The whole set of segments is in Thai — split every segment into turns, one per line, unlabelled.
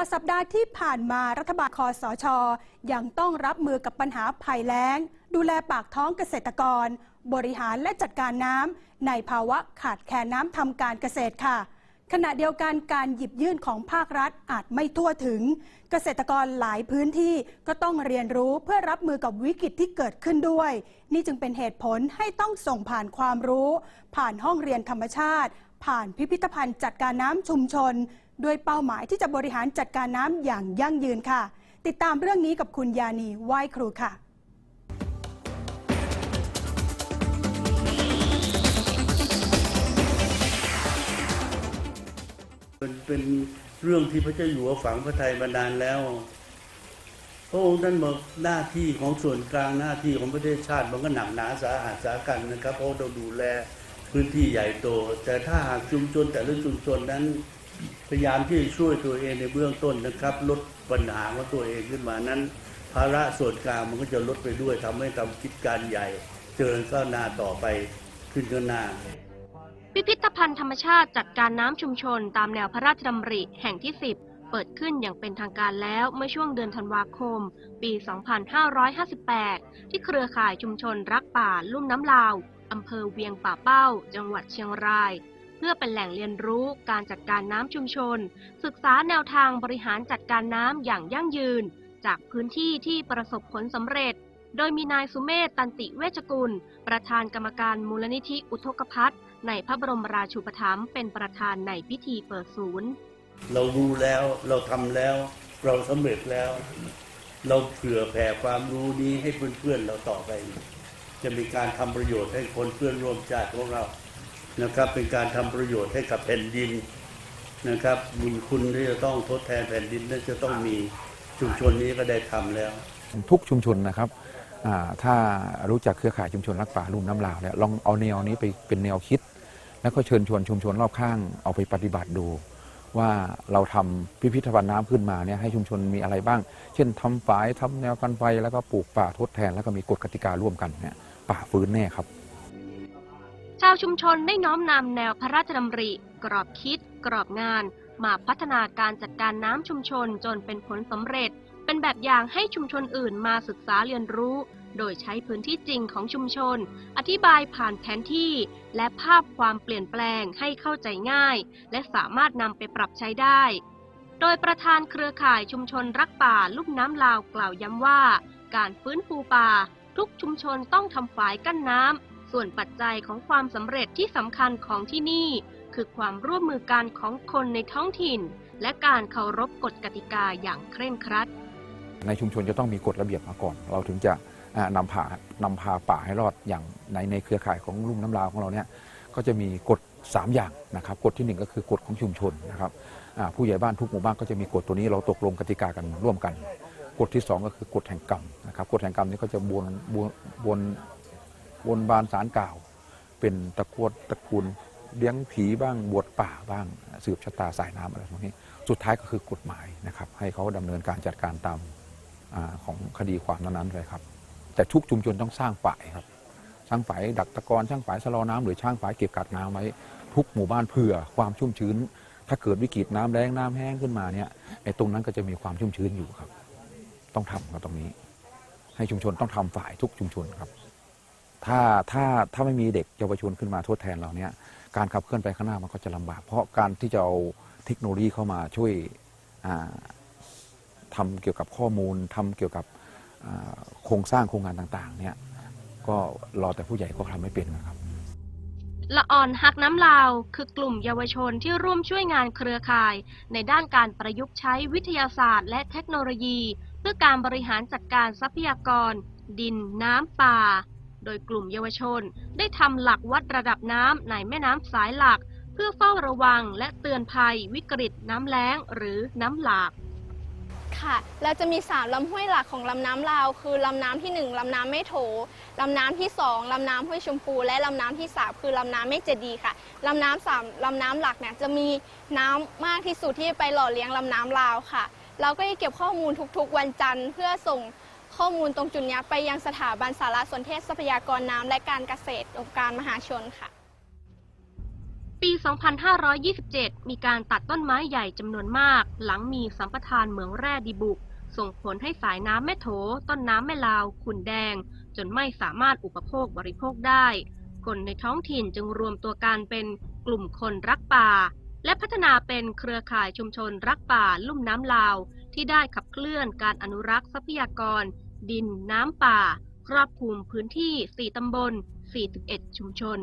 อดสัปดาห์ที่ผ่านมารัฐบาลคอสช ยังต้องรับมือกับปัญหาภัยแล้ง ดูแลปากท้องเกษตรกร บริหารและจัดการน้ำในภาวะขาดแคลนน้ำทำการเกษตรค่ะ ขณะเดียวกันการหยิบยื่นของภาครัฐอาจไม่ทั่วถึง เกษตรกรหลายพื้นที่ก็ต้องเรียนรู้เพื่อรับมือกับวิกฤตที่เกิดขึ้นด้วย นี่จึงเป็นเหตุผลให้ต้องส่งผ่านความรู้ ผ่านห้องเรียนธรรมชาติ ผ่านพิพิธภัณฑ์จัดการน้ำชุมชน ด้วยเป้าหมายที่จะบริหารจัดการน้ำอย่างยั่งยืนค่ะ ติดตามเรื่องนี้กับคุณยานีไหวครูค่ะ
เป็นเป็นเรื่องที่พระเจ้าอยู่หัวฝังพระทัยมานานแล้ว พระองค์ท่านบอกหน้าที่ของส่วนกลางหน้าที่ของประเทศชาติมันก็หนักหนาสาหัสสากันนะครับเพราะเราดูแลพื้นที่ใหญ่โต แต่ถ้าหากชุมชนแต่ละชุมชนนั้น พยายามที่จะช่วยตัวเองในเบื้องต้นนะครับ ลดปัญหาของตัวเองขึ้นมานั้น ภาระส่วนกลางมันก็จะลดไปด้วยทำให้ทำกิจการใหญ่ เจริญก้าวหน้าต่อไปขึ้นข้างหน้า
พิพิธภัณฑ์ธรรมชาติจัดการน้ำชุมชน ตามแนวพระราชดำริแห่งที่ 10 เปิดขึ้นอย่างเป็นทางการแล้วเมื่อช่วงเดือนธันวาคม ปี 2558 ที่เครือข่ายชุมชนรักป่าลุ่มน้ำลาวอำเภอเวียงป่าเป้า จังหวัดเชียงราย พื่อเป็นแหล่งเรียนรู้การจัดการน้ำชุมชน ศึกษาแนวทางบริหารจัดการน้ำอย่างยั่งยืน จากพื้นที่ที่ประสบผลสำเร็จ โดยมีนายสุเมธตันติเวชกุล ประธานกรรมการมูลนิธิอุทกภัทในพระบรมราชูปถัมภ์เป็นประธานในพิธีเปิดศูนย์
เรารู้แล้วเราทำแล้ว เราสำเร็จแล้ว เราเผื่อแผ่ความรู้นี้ให้เพื่อนๆเราต่อไป จะมีการทำประโยชน์ให้คนเพื่อนร่วมชาติของเรา นะครับเป็นการทำประโยชน์ให้กับแผ่นดินนะครับบุญคุณที่จะต้องทดแทนแผ่นดินนั้นจะต้องมีชุมชนนี้ก็ได้ทำแล้ว
ทุกชุมชนนะครับถ้ารู้จักเครือข่ายชุมชนรักป่าลุ่มน้ำลาวเนี่ยลองเอาแนวนี้ไปเป็นแนวคิด แล้วก็เชิญชวนชุมชนรอบข้างเอาไปปฏิบัติดู ว่าเราทำพิพิธภัณฑ์น้ำขึ้นมาเนี่ยให้ชุมชนมีอะไรบ้าง เช่นทำฝายทำแนวกันไฟแล้วก็ปลูกป่าทดแทน แล้วก็มีกฎกติการ่วมกันเนี่ยป่าฟื้นแน่ครับา
วชุมชนได้น้อมนำแนวพระราชดำริ กรอบคิด กรอบงาน มาพัฒนาการจัดการน้ำชุมชนจนเป็นผลสำเร็จ เป็นแบบอย่างให้ชุมชนอื่นมาศึกษาเรียนรู้ โดยใช้พื้นที่จริงของชุมชน อธิบายผ่านแผนที่ และภาพความเปลี่ยนแปลงให้เข้าใจง่าย และสามารถนำไปปรับใช้ได้ โดยประธานเครือข่ายชุมชนรักป่าลุ่มน้ำลาวกล่าวย้ำว่า การฟื้นฟูป่า ทุกชุมชนต้องทำฝายกั้นน้ำ ส่วนปัจจัยของความสำเร็จที่สำคัญของที่นี่ คือความร่วมมือกันของคนในท้องถิ่น และการเคารพกฎกติกาอย่างเคร่งครัด
ในชุมชนจะต้องมีกฎระเบียบมาก่อน เราถึงจะนำพานำพาป่าให้รอดอย่างในในเครือข่ายของลุ่มน้ำลาวของเราเนี่ยก็จะมีกฎ 3 อย่างนะครับกฎทีหนึ่1 ก็คือกฎของชุมชนนะครับผู้ใหญ่บ้านทุกหมู่บ้านก็จะมีกฎตัวนี้เราตกลงกติกากันร่วมกัน กฎที่ 2 ก็คือกฎแห่งกรรมนะครับกฎแห่งกรรมนี้ก็จะบนบนบน บนบานสารกล่าว เป็นตะกวดตะกูลเลี้ยงผีบ้างบวชป่าบ้าง สืบชะตาสายน้ำอะไรพวกนี้ สุดท้ายก็คือกฎหมายนะครับ ให้เขาดำเนินการจัดการตามอของคดีความนั้นๆเลยครับ แต่ทุกชุมชนต้องสร้างฝ่ายครับ สร้างฝ่ายดักตะกอนช่างฝ่ายสะลอน้ำหรือช่างฝ่ายเก็บกักน้ำไว้ทุกหมู่บ้านเผื่อความชุ่มชื้น ถ้าเกิดวิกฤตน้ำแรงน้ำแห้งขึ้นมาเนี่ยไอ้ตรงนั้นก็จะมีความชุ่มชื้นอยู่ครับ ต้องทำครับตรงนี้ ให้ชุมชนต้องทำฝ่ายทุกชุมชนครับ ถ้าถ้าถ้าไม่มีเด็กเยาวชนขึ้นมาทดแทนเราเนี่ยการขับเคลื่อนไปข้างหน้ามันก็จะลำบาก เพราะการที่จะเอาเทคโนโลยีเข้ามาช่วยอ่าทำเกี่ยวกับข้อมูลทำเกี่ยวกับอ่าโครงสร้างโครงงานต่างๆเนี่ยก็รอแต่ผู้ใหญ่ก็ทำไม่เป็นนะครับ
ละอ่อนฮักน้ำลาว คือกลุ่มเยาวชนที่ร่วมช่วยงานเครือข่าย ในด้านการประยุกต์ใช้วิทยาศาสตร์ และเทคโนโลยี เพื่อการบริหารจัดการทรัพยากร ดิน น้ำป่า โดยกลุ่มเยาวชน ได้ทำหลักวัดระดับน้ำในแม่น้ำสายหลัก เพื่อเฝ้าระวังและเตือนภัยวิกฤตน้ำแล้งหรือน้ำหลาก
ค่ะเราจะมี 3 ลำห้วยหลักของลำน้ำลาว คือลำน้ำที่ 1 ลำน้ำแม่โถ ลำน้ำที่ 2 ลำน้ำห้วยชมพู และลำน้ำที่ 3 คือลำน้ำแม่เจดีค่ะ ลำน้ำสามลำน้ำหลักเนี่ยจะมีน้ำมากที่สุดที่ไปหล่อเลี้ยงลำน้ำลาวค่ะ เราก็จะเก็บข้อมูลทุกๆวันจันทร์เพื่อส่ง ข้อมูลตรงจุดนี้ไปยังสถาบันสารสนเทศทรัพยากรน้ำและการเกษตรองค์การมหาชนค่ะ
ปี 2527 มีการตัดต้นไม้ใหญ่จำนวนมาก หลังมีสัมปทานเหมืองแร่ดีบุก ส่งผลให้สายน้ำแม่โถ ต้นน้ำแม่ลาว ขุนแดง จนไม่สามารถอุปโภคบริโภคได้ คนในท้องถิ่นจึงรวมตัวกันเป็นกลุ่มคนรักป่า และพัฒนาเป็นเครือข่ายชุมชนรักป่าลุ่มน้ำลาว ที่ได้ขับเคลื่อนการอนุรักษ์ทรัพยากร ดินน้ำป่า ครอบคลุมพื้นที่ 4 ตำบล 41 ชุมชน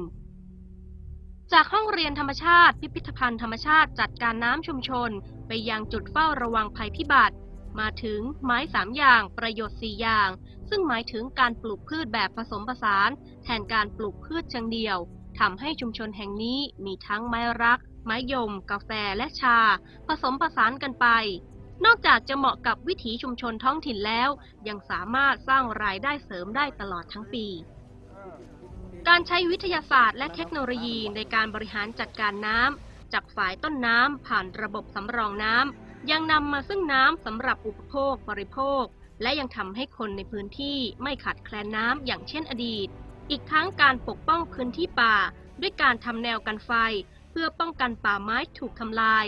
จากห้องเรียนธรรมชาติ พิพิธภัณฑ์ธรรมชาติจัดการน้ำชุมชน ไปยังจุดเฝ้าระวังภัยพิบัติ มาถึงไม้สามอย่างประโยชน์4อย่าง ซึ่งหมายถึงการปลูกพืชแบบผสมผสาน แทนการปลูกพืชเชิงเดียวทำให้ชุมชนแห่งนี้มีทั้งไม้รัก ไม้ยม กาแฟและชา ผสมผสานกันไป นอกจากจะเหมาะกับวิถีชุมชนท้องถิ่นแล้ว ยังสามารถสร้างรายได้เสริมได้ตลอดทั้งปี การใช้วิทยาศาสตร์และเทคโนโลยีในการบริหารจัดการน้ำจากฝายต้นน้ำผ่านระบบสำรองน้ำยังนำมาซึ่งน้ำสำหรับอุปโภคบริโภค และยังทำให้คนในพื้นที่ไม่ขาดแคลนน้ำอย่างเช่นอดีต อีกทั้งการปกป้องพื้นที่ป่า ด้วยการทำแนวกันไฟ พื่อป้องกันป่าไม้ถูกทำลาย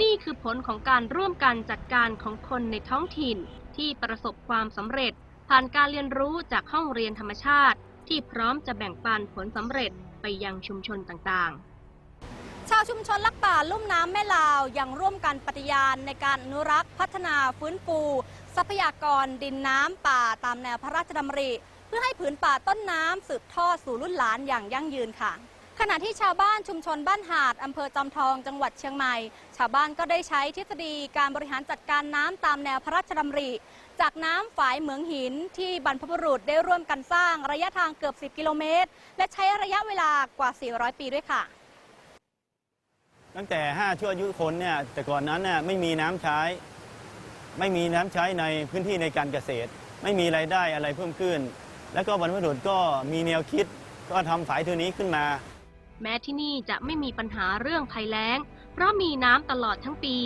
นี่คือผลของการร่วมกันจัดการของคนในท้องถิ่น ที่ประสบความสำเร็จ ผ่านการเรียนรู้จากห้องเรียนธรรมชาติ ที่พร้อมจะแบ่งปันผลสำเร็จไปยังชุมชนต่างๆ
ชาวชุมชนลักป่าลุ่มน้ำแม่ลาวยังร่วมกันปฏิญาณในการอนุรักษ์พัฒนาฟื้นฟู ทรัพยากรดินน้ำป่าตามแนวพระราชดำริ เพื่อให้ผืนป่าต้นน้ำสืบทอดสู่รุ่นหลานอย่างยั่งยืนค่ะ ขณะที่ชาวบ้านชุมชนบ้านหาดอำเภอจอมทองจังหวัดเชียงใหม่ ชาวบ้านก็ได้ใช้ทฤษฎีการบริหารจัดการน้ำตามแนวพระราชดำริ จากน้ำฝายเหมืองหินที่บรรพบุรุษได้ร่วมกันสร้างระยะทางเกือบ 10 กิโลเมตร และใช้ระยะเวลากว่า 400 ปีด้วยค่ะ
ตั้งแต่ 5 ชั่วอายุคนเนี่ยแต่ก่อนนั้นน่ะไม่มีน้ำใช้ ไม่มีน้ำใช้ในพื้นที่ในการเกษตร ไม่มีรายได้อะไรเพิ่มขึ้น แล้วก็บรรพบุรุษก็มีแนวคิดก็ทำฝายตัวนี้ขึ้นมา
แม้ที่นี่จะไม่มีปัญหาเรื่องภัยแล้ง เพราะมีน้ำตลอดทั้งปี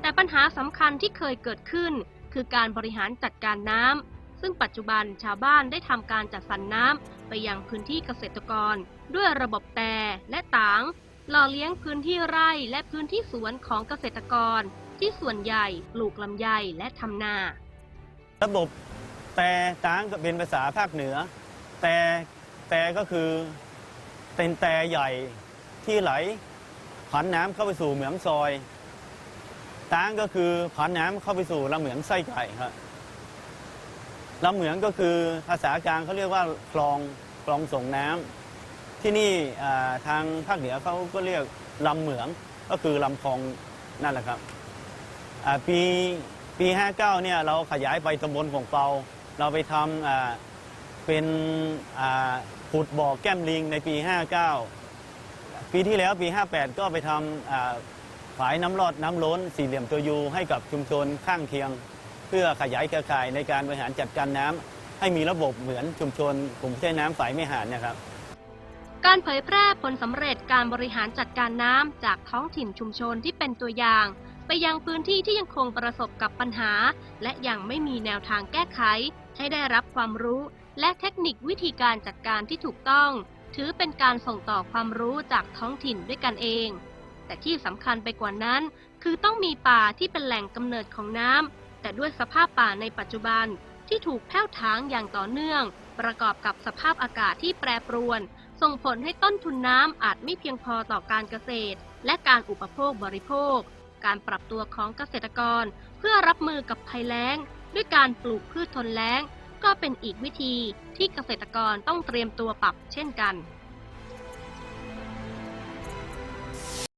แต่ปัญหาสำคัญที่เคยเกิดขึ้น คือการบริหารจัดการน้ำซึ่งปัจจุบันชาวบ้านได้ทำการจัดสรรน้ำไปยังพื้นที่เกษตรกร ด้วยระบบแต่และตางหล่อเลี้ยงพื้นที่ไร่และพื้นที่สวนของเกษตรกร ที่ส่วนใหญ่ปลูกลำไยและทำนา
ระบบแต่ตางก็เป็นภาษาภาคเหนือ แต่แต่ก็คือ เป็นแต่ใหญ่ที่ไหลผันน้ำเข้าไปสู่เหมืองซอยตางก็คือผันน้ำเข้าไปสู่ลำเหมืองไส้ไก่ครับลำเหมืองก็คือภาษากลางเขาเรียกว่าคลองคลองส่งน้ำที่นี่ทางภาคเหนือเขาก็เรียกลำเหมืองก็คือลำคลองนั่นแหละครับปีปี 59เนี่ยเราขยายไปตำบลของเปาเราไปทำอ่า เป็นขุดบ่อแก้มลิงในปี 59 ปีที่แล้วปี 58 ก็ไปทำฝายน้ำรอดน้ำล้นสี่เหลี่ยมตัวยูให้กับชุมชนข้างเคียง เพื่อขยายเครือข่ายในการบริหารจัดการน้ำให้มีระบบเหมือนชุมชนกลุ่มใช้น้ำฝายไม่หานนะครับ
การเผยแพร่ผลสำเร็จการบริหารจัดการน้ำจากท้องถิ่นชุมชนที่เป็นตัวอย่าง ไปยังพื้นที่ที่ยังคงประสบกับปัญหา และยังไม่มีแนวทางแก้ไข ให้ได้รับความรู้ และเทคนิควิธีการจัดการที่ถูกต้อง ถือเป็นการส่งต่อความรู้จากท้องถิ่นด้วยกันเอง แต่ที่สำคัญไปกว่านั้น คือต้องมีป่าที่เป็นแหล่งกำเนิดของน้ำแต่ด้วยสภาพป่าในปัจจุบันที่ถูกแผ้วถางอย่างต่อเนื่อง ประกอบกับสภาพอากาศที่แปรปรวน ส่งผลให้ต้นทุนน้ำอาจไม่เพียงพอต่อการเกษตร และการอุปโภคบริโภค การปรับตัวของเกษตรกร เพื่อรับมือกับภัยแล้ง ด้วยการปลูกพืชทนแล้ง ก็เป็นอีกวิธีที่เกษตรกรต้องเตรียมตัวปรับเช่นกัน